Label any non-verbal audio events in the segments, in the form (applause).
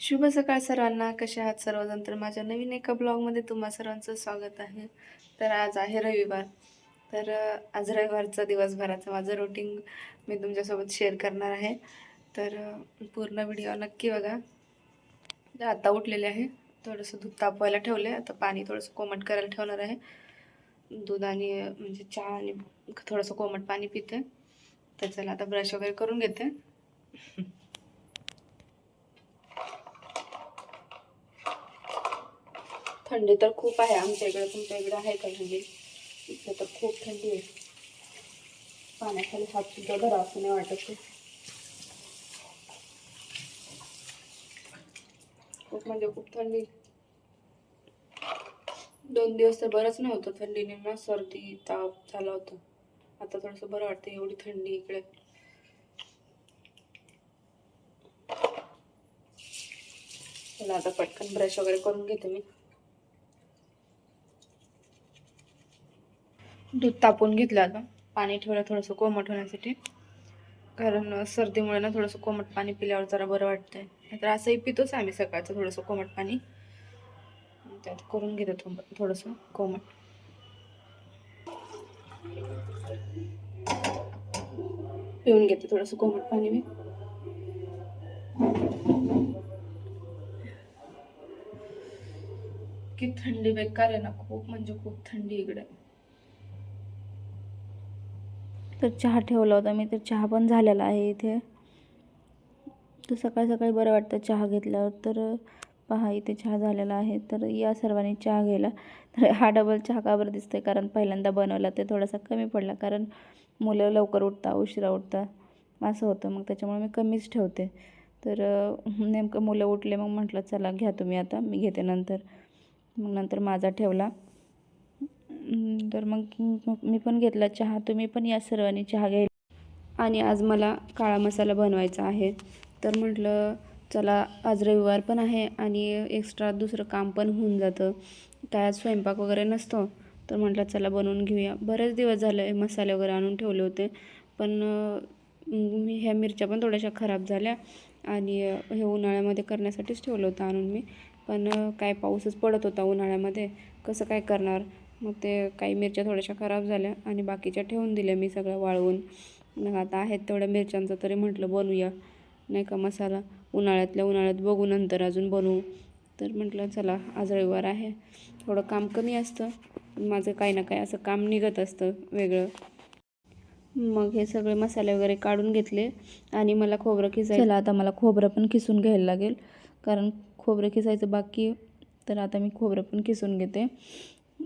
शुभ सकाळ सर्वांना कसे आहात सर्वजण? तर माझ्या नवीन एका ब्लॉगमध्ये तुम्हा सर्वांचं स्वागत आहे. तर आज आहे रविवार. तर आज रविवारचा दिवसभराचं माझं रुटीन मी तुमच्यासोबत शेअर करणार आहे. तर पूर्ण व्हिडिओ नक्की बघा. आता उठलेले आहे. थोडंसं दूध तापवायला ठेवलं आहे आता पाणी थोडंसं कोमट करायला ठेवणार आहे. दूध आणि म्हणजे चहा आणि थोडंसं कोमट पाणी पिते. तर चला आता ब्रश वगैरे करून घेते. थंडी तर खूप आहे आमच्या इकडे तुमच्या इकडे आहे का थंडी? इकडे तर खूप थंडी आहे. पाण्याखाली हात सुद्धा धरा असं नाही वाटत खूप म्हणजे खूप थंडी. दोन दिवस तर बरंच नव्हतं थंडीने ना सर्दी ताप झाला होता. आता थोडंसं बरं वाटतं एवढी थंडी इकडे. आता पटकन ब्रश वगैरे करून घेते मी. दूध तापवून घेतलं आता. पाणी ठेवलं थोडंसं कोमट होण्यासाठी. कारण सर्दीमुळे ना थोडंसं कोमट पाणी पिल्यावर जरा बरं वाटतंय. नाहीतर असंही पितोच आम्ही सकाळचं थोडंसं कोमट पाणी. त्यात करून घेतो थोडं थोडंसं कोमट. पिऊन घेते थोडंसं कोमट पाणी मी. की थंडी बेकार आहे ना. खूप म्हणजे खूप थंडी इकडे. तर चहा ठेवला होता मी तर चहा पण झालेला आहे इथे. तर सकाळी सकाळी बरं वाटतं चहा घेतल्यावर. तर पहा इथे चहा झालेला आहे. तर या सर्वांनी चहा घ्यायला. तर हा डबल चहा का बरं दिसतोय? कारण पहिल्यांदा बनवला ते थोडासा कमी पडला. कारण मुलं लवकर उठता उशिरा उठता. असं होतं. मग त्याच्यामुळे मी कमीच ठेवते. तर नेमकं मुलं उठले मग म्हटलं चला घ्या तुम्ही आता. मी घेते नंतर. मग नंतर माझा ठेवला. तर मग मग मी पण घेतला चहा. तुम्ही पण या सर्वांनी चहा घ्यायला. आणि आज मला काळा मसाला बनवायचा आहे. तर म्हटलं चला आज रविवार पण आहे आणि एक्स्ट्रा दुसरं काम पण होऊन जातं. काय आज स्वयंपाक वगैरे नसतो. तर म्हटलं चला बनवून घेऊया. बरेच दिवस झाले मसाले वगैरे आणून ठेवले होते. पण मी ह्या मिरच्या पण थोड्याशा खराब झाल्या आणि हे उन्हाळ्यामध्ये करण्यासाठीच ठेवलं होतं आणून मी. पण काय पाऊसच पडत होता उन्हाळ्यामध्ये. कसं काय करणार? मग ते काही मिरच्या थोड्याशा खराब झाल्या आणि बाकीच्या ठेवून दिल्या मी सगळ्या वाळवून. मग आता आहेत तेवढ्या मिरच्यांचं तरी म्हटलं बनवूया. नाही का मसाला? उन्हाळ्यातल्या उन्हाळ्यात बघू नंतर अजून बनवू. तर म्हटलं चला आज रविवार आहे. थोडं काम कमी असतं माझं काही ना काही असं काम निघत असतं वेगळं. मग हे सगळे मसाले वगैरे काढून घेतले आणि मला खोबरं खिसायचं. चला आता मला खोबरं पण खिसून घ्यायला लागेल. कारण खोबरं खिसायचं बाकी तर आता मी खोबरं पण खिसून घेते.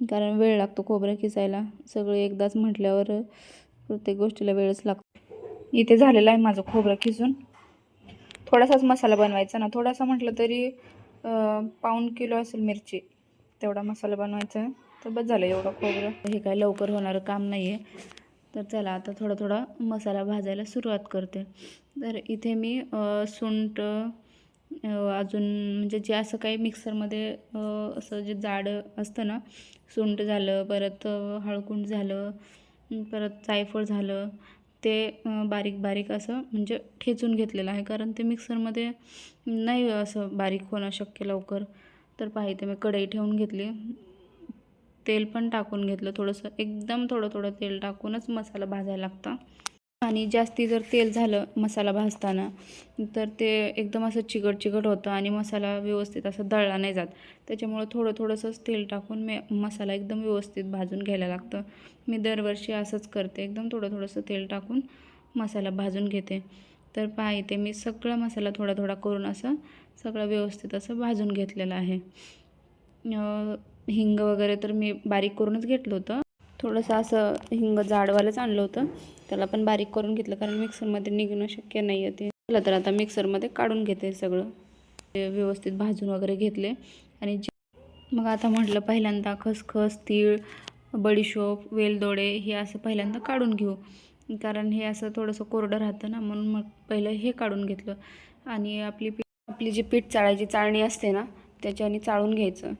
कारण वेळ लागतो खोबरं किसायला सगळे एकदाच म्हटल्यावर प्रत्येक गोष्टीला वेळच लागतो. इथे झालेलं आहे माझं खोबरं खिसून. थोडासाच मसाला बनवायचा ना. थोडासा म्हटलं तरी पाऊण किलो असेल मिरची. तेवढा मसाला बनवायचा. आहे तर बस झालं एवढं खोबरं. हे काय लवकर होणारं काम नाही आहे तर चला आता थोडा थोडा मसाला भाजायला सुरुवात करते. तर इथे मी सुंट अजून म्हणजे जे असं काही मिक्सरमध्ये असं जे जाड असतं ना सुंट झालं परत हळकुंड झालं परत जायफळ झालं ते बारीक बारीक असं म्हणजे ठेचून घेतलेलं आहे. कारण ते मिक्सरमध्ये नाही असं बारीक होणं शक्य लवकर. तर पाहिजे मी कढई ठेवून घेतली. तेल पण टाकून घेतलं. थोडंसं एकदम थोडं थोडं तेल टाकूनच मसाला भाजायला लागता. आणि जास्ती जर तेल झालं मसाला भाजताना तर ते एकदम असं चिकट चिकट होतं आणि मसाला व्यवस्थित असं दळला नाही जात. त्याच्यामुळं थोडं थोडंसंच तेल टाकून मी मसाला एकदम व्यवस्थित भाजून घ्यायला लागतं. मी दरवर्षी असंच करते. एकदम थोडं थोडंसं तेल टाकून मसाला भाजून घेते. तर पहा इथे मी सगळा मसाला थोडा थोडा करून असं सगळं व्यवस्थित असं भाजून घेतलेलं आहे. हिंग वगैरे तर मी बारीक करूनच घेतलं होतं. थोडंसं असं हिंग जाडवालंच आणलं होतं. त्याला पण बारीक करून घेतलं कारण मिक्सरमध्ये निघणं शक्य नाही आहे ते. चला तर आता मिक्सरमध्ये काढून घेते सगळं. ते व्यवस्थित भाजून वगैरे घेतले. आणि जे मग आता म्हटलं पहिल्यांदा खसखस तीळ बडीशोप वेलदोडे हे असं पहिल्यांदा काढून घेऊ. कारण हे असं थोडंसं कोरडं राहतं ना म्हणून मग पहिलं हे काढून घेतलं. आणि आपली पीठ आपली जी पीठ चाळायची चाळणी असते ना त्याच्याने चाळून घ्यायचं.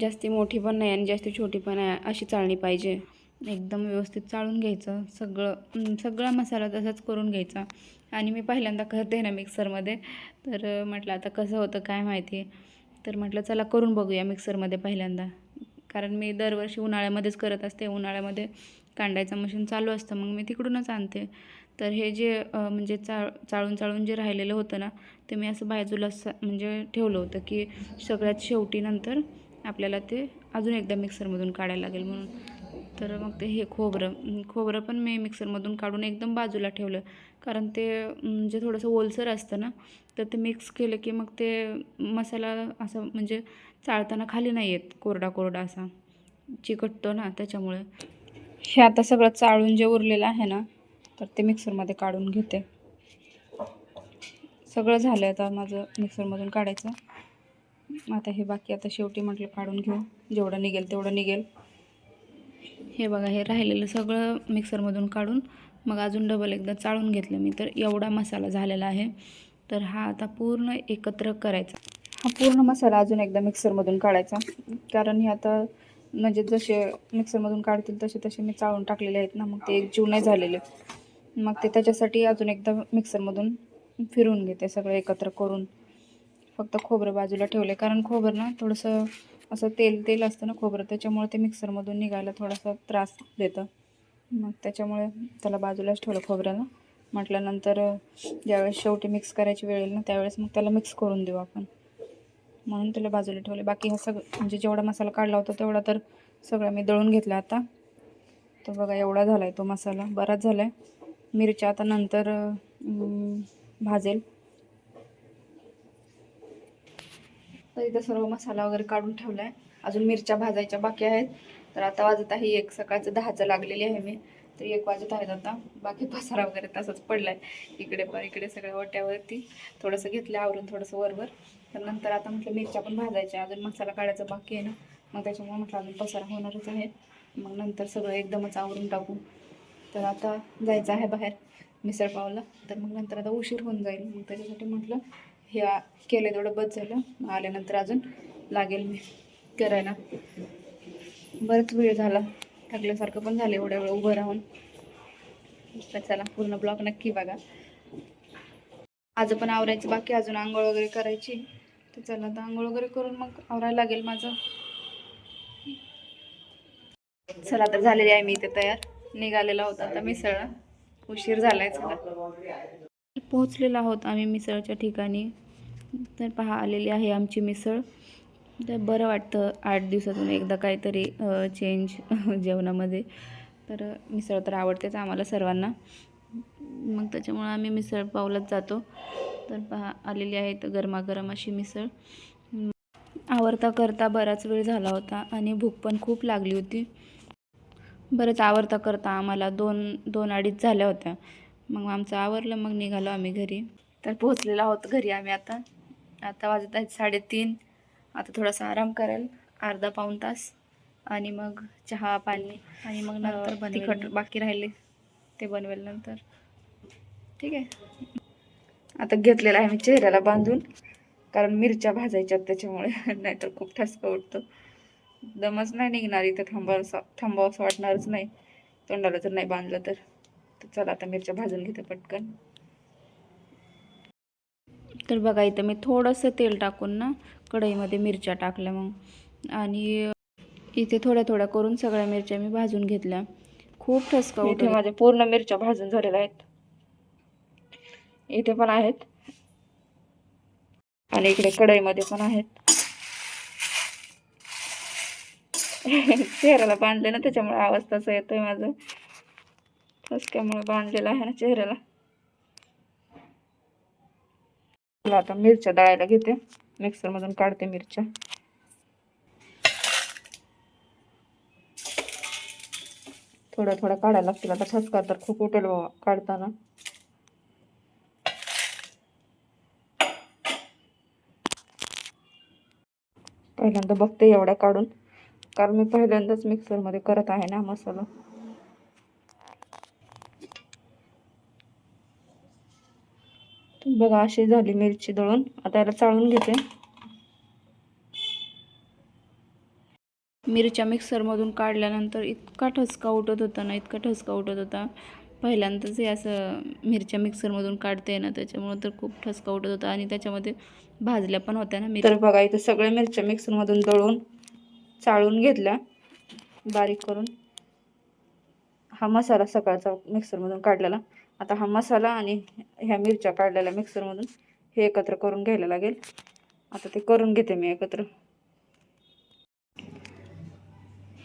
जास्ती मोठी पण नाही आणि जास्ती छोटी पण आहे अशी चाळणी पाहिजे. एकदम व्यवस्थित चाळून घ्यायचं. सगळं सगळा मसाला तसाच करून घ्यायचा. आणि मी पहिल्यांदा करते ना मिक्सरमध्ये. तर म्हटलं आता कसं होतं काय माहिती? तर म्हटलं चला करून बघूया मिक्सरमध्ये पहिल्यांदा. कारण मी दरवर्षी उन्हाळ्यामध्येच करत असते. उन्हाळ्यामध्ये कांडायचं मशीन चालू असतं. मग मी तिकडूनच आणते. तर हे जे म्हणजे चाळ चाळून चाळून जे राहिलेलं होतं ना ते मी असं बाजूला स म्हणजे ठेवलं होतं की सगळ्यात शेवटी नंतर आपल्याला ते अजून एकदा मिक्सरमधून काढायला लागेल म्हणून. तर मग ते हे खोबरं खोबरं पण मी मिक्सरमधून काढून एकदम बाजूला ठेवलं. कारण ते म्हणजे थोडंसं ओलसर असतं ना तर ते मिक्स केलं की मग ते मसाला असं म्हणजे चाळताना खाली नाही येत कोरडा कोरडा असा. चिकटतो ना त्याच्यामुळे. हे आता सगळं चाळून जे उरलेलं आहे ना तर ते मिक्सरमध्ये काढून घेते. सगळं झालं आता माझं मिक्सरमधून काढायचं. आता हे बाकी आता शेवटी म्हटलं काढून घेऊ. जेवढं निघेल तेवढं निघेल. हे बघा हे राहिलेलं सगळं मिक्सरमधून काढून मग अजून डबल एकदा चाळून घेतलं मी. तर एवढा मसाला झालेला आहे. तर हा आता पूर्ण एकत्र करायचा. हा पूर्ण मसाला अजून एकदा मिक्सरमधून काढायचा. कारण हे आता म्हणजे जसे मिक्सरमधून काढतील तसे तसे मी चाळून टाकलेले आहेत ना मग ते एक जीव नाही झालेले. मग ते त्याच्यासाठी अजून एकदा मिक्सरमधून फिरवून घेते सगळं एकत्र करून. फक्त खोबरं बाजूला ठेवले कारण खोबरं ना थोडंसं असं तेल तेल असतं ना खोबरं त्याच्यामुळे ते मिक्सरमधून निघायला थोडासा त्रास देतं. मग त्याच्यामुळे त्याला बाजूलाच ठेवलं खोबऱ्याला. म्हटल्यानंतर ज्यावेळेस शेवटी मिक्स करायची वेळ येईल ना त्यावेळेस मग त्याला मिक्स करून देऊ आपण. म्हणून त्याला बाजूला ठेवले. बाकी हा सगळं म्हणजे जेवढा मसाला काढला होता तेवढा तर सगळा मी दळून घेतला आता. तो बघा एवढा झाला आहे तो मसाला. बराच झाला आहे मिरच्या आता नंतर भाजेल. तर इथं सर्व मसाला वगैरे काढून ठेवला आहे अजून मिरच्या भाजायच्या बाकी आहेत. तर आता वाजत आहे एक सकाळचं दहाचं लागलेली आहे मी. तर एक वाजत आहेत आता. बाकी पसारा वगैरे तसंच पडला आहे इकडे पण इकडे सगळ्या ओट्यावरती. थोडंसं घेतलं आवरून थोडंसं वरवर. तर नंतर आता म्हटलं मिरच्या पण भाजायच्या. अजून मसाला काढायचा बाकी आहे ना. मग त्याच्यामुळे म्हटलं अजून पसारा होणारच आहे. मग नंतर सगळं एकदमच आवरून टाकू. तर आता जायचं आहे बाहेर मिसळ पावला. तर मग नंतर आता उशीर होऊन जाईल. मग त्याच्यासाठी म्हटलं हे केलं तेवढं बस झालं. आल्यानंतर अजून लागेल मी करायला. बरंच वेळ झाला. थकल्यासारखं पण झालं एवढ्या वेळ उभं राहून. तर चला पूर्ण ब्लॉक नक्की बघा. आज पण आवरायचं बाकी अजून आंघोळ वगैरे करायची. तर चला आता आंघोळ वगैरे करून मग आवरायला लागेल माझं. चला तर झालेली आहे मी इथे तयार. निघालेला होता आता मिसळ उशीर झालाय चला पोहोचलेलो आहोत आम्ही मिसळच्या ठिकाणी. तर पहा आलेली आहे आमची मिसळ. तर बरं वाटतं आठ दिवसातून एकदा काहीतरी चेंज (laughs) जेवणामध्ये. तर मिसळ तर आवडतेच आम्हाला सर्वांना. मग त्याच्यामुळं आम्ही मिसळ पावलाच जातो. तर पहा आलेली आहे तर गरमागरम अशी मिसळ. आवरता करता बराच वेळ झाला होता आणि भूक पण खूप लागली होती. बरंच आवरता करता आम्हाला दोन दोन अडीच झाल्या होत्या. मग आमचं आवरलं मग निघालो आम्ही घरी. तर पोहोचलेलो आहोत घरी आम्ही आता. आता वाजत आहेत साडेतीन. आता थोडासा आराम करेल अर्धा पाऊण तास. आणि मग चहा पाणी आणि मग नंतर तिखट बाकी राहिले ते बनवेल नंतर. ठीक आहे. आता घेतलेलं आहे मी चेहऱ्याला बांधून कारण मिरच्या भाजायच्यात त्याच्यामुळे (laughs) नाहीतर खूप ठसका उठतो दमच नाही निघणार इथं थांबावं थांबावंसं वाटणारच नाही. तोंडाला जर नाही बांधलं तर. तर चला आता मिरच्या भाजून घेते पटकन. तर बघा इथं मी थोडंसं तेल टाकून ना कढईमध्ये मिरच्या टाकल्या मग. आणि इथे थोड्या थोड्या करून सगळ्या मिरच्या मी भाजून घेतल्या. खूप ठसका इथे माझ्या पूर्ण मिरच्या भाजून झालेल्या आहेत. इथे पण आहेत. आणि इकडे कढईमध्ये पण आहेत. (laughs) चेहऱ्याला बांधले ना त्याच्यामुळे आवाज तसा येतोय माझं. ठसक्यामुळे बांधलेला आहे ना चेहऱ्याला. चला आता मिरच्या दळायला घेते. मिक्सरमधून काढते मिरच्या. थोड्या थोड्या काढायला लागतील. आता ठसका तर खूप उठेल बाबा काढताना. पहिल्यांदा बघते एवढ्या काढून. कारण मी पहिल्यांदाच मिक्सरमध्ये करत आहे ना मसाला. बघा अशी झाली मिरची दळून. आता याला चाळून घेते. मिरच्या मिक्सरमधून काढल्यानंतर इतका ठसका उठत होता ना इतका ठसका उठत होता. पहिल्यांदाच हे असं मिरच्या मिक्सरमधून काढते ना त्याच्यामुळं तर खूप ठसका उठत होता. आणि त्याच्यामध्ये भाजल्या पण होत्या ना तर बघा इथं सगळ्या मिरच्या मिक्सरमधून दळून चाळून घेतल्या. बारीक करून. हा मसाला सकाळचा मिक्सरमधून काढलेला. आता हा मसाला आणि ह्या मिरच्या काढलेल्या मिक्सरमधून हे एकत्र करून घ्यायला लागेल. आता ते करून घेते मी एकत्र.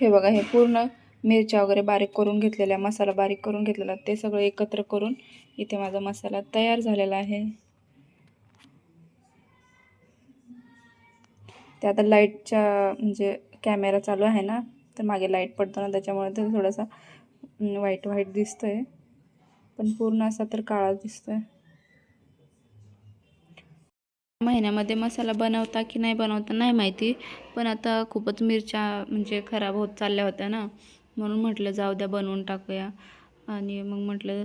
हे बघा हे पूर्ण मिरच्या वगैरे बारीक करून घेतलेल्या मसाला बारीक करून घेतलेला ते सगळं एकत्र करून इथे माझा मसाला तयार झालेला आहे. ते आता लाईटच्या म्हणजे कॅमेरा चालू आहे ना तर मागे लाइट पडतो ना त्याच्यामुळे ते थोडासा व्हाईट व्हाईट आहे पण पूर्ण असा तर काळा दिसतोय. महिन्यामध्ये मसाला बनवता की नाही बनवता नाही माहिती पण आता खूपच मिरच्या म्हणजे खराब होत चालल्या होत्या ना. म्हणून म्हटलं जाऊ द्या बनवून टाकूया. आणि मग म्हटलं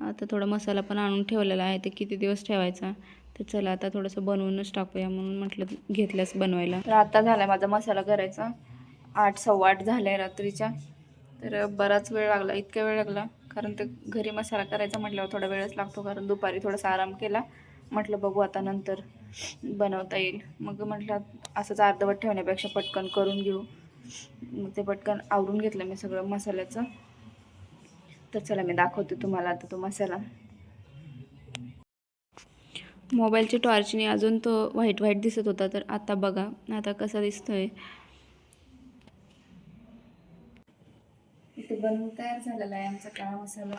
आता थोडा मसाला पण आणून ठेवलेला आहे ते किती दिवस ठेवायचा? तर चला आता थोडंसं बनवूनच टाकूया म्हणून म्हटलं घेतल्यास बनवायला. तर आता झाला माझा मसाला करायचा. आठ सव्वा आठ झालाय रात्रीच्या. तर बराच वेळ लागला इतका वेळ लागला. कारण ते घरी मसाला करायचा म्हटल्यावर थोडा वेळच लागतो कारण दुपारी थोडासा आराम केला. म्हटलं बघू आता नंतर बनवता येईल. मग म्हटलं असंच अर्धवट ठेवण्यापेक्षा पटकन करून घेऊ. मग ते पटकन आवरून घेतलं मी सगळं मसाल्याचं. तर चला मी दाखवते तुम्हाला आता तो मसाला. मोबाईलच्या टॉर्चने अजून तो व्हाईट व्हाईट दिसत होता तर आता बघा आता कसा दिसतोय. इथे बनवून तयार झालेला आहे आमचा काळा मसाला.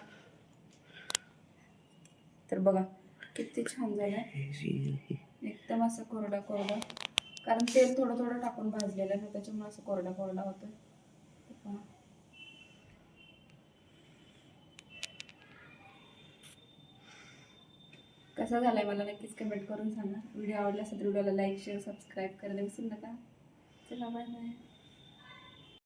तर बघा किती छान झालाय एकदम असं कोरडा कोरडा. कारण तेल थोडं थोडं टाकून भाजलेलं आहे ना त्याच्यामुळे असं कोरडा कोरडा होतो कसा झालाय मला नक्कीच कमेंट करून सांगा. व्हिडिओ आवडला असेल तर व्हिडिओला लाईक शेअर सबस्क्राईब करायला विसरू नका. चला बाय बाय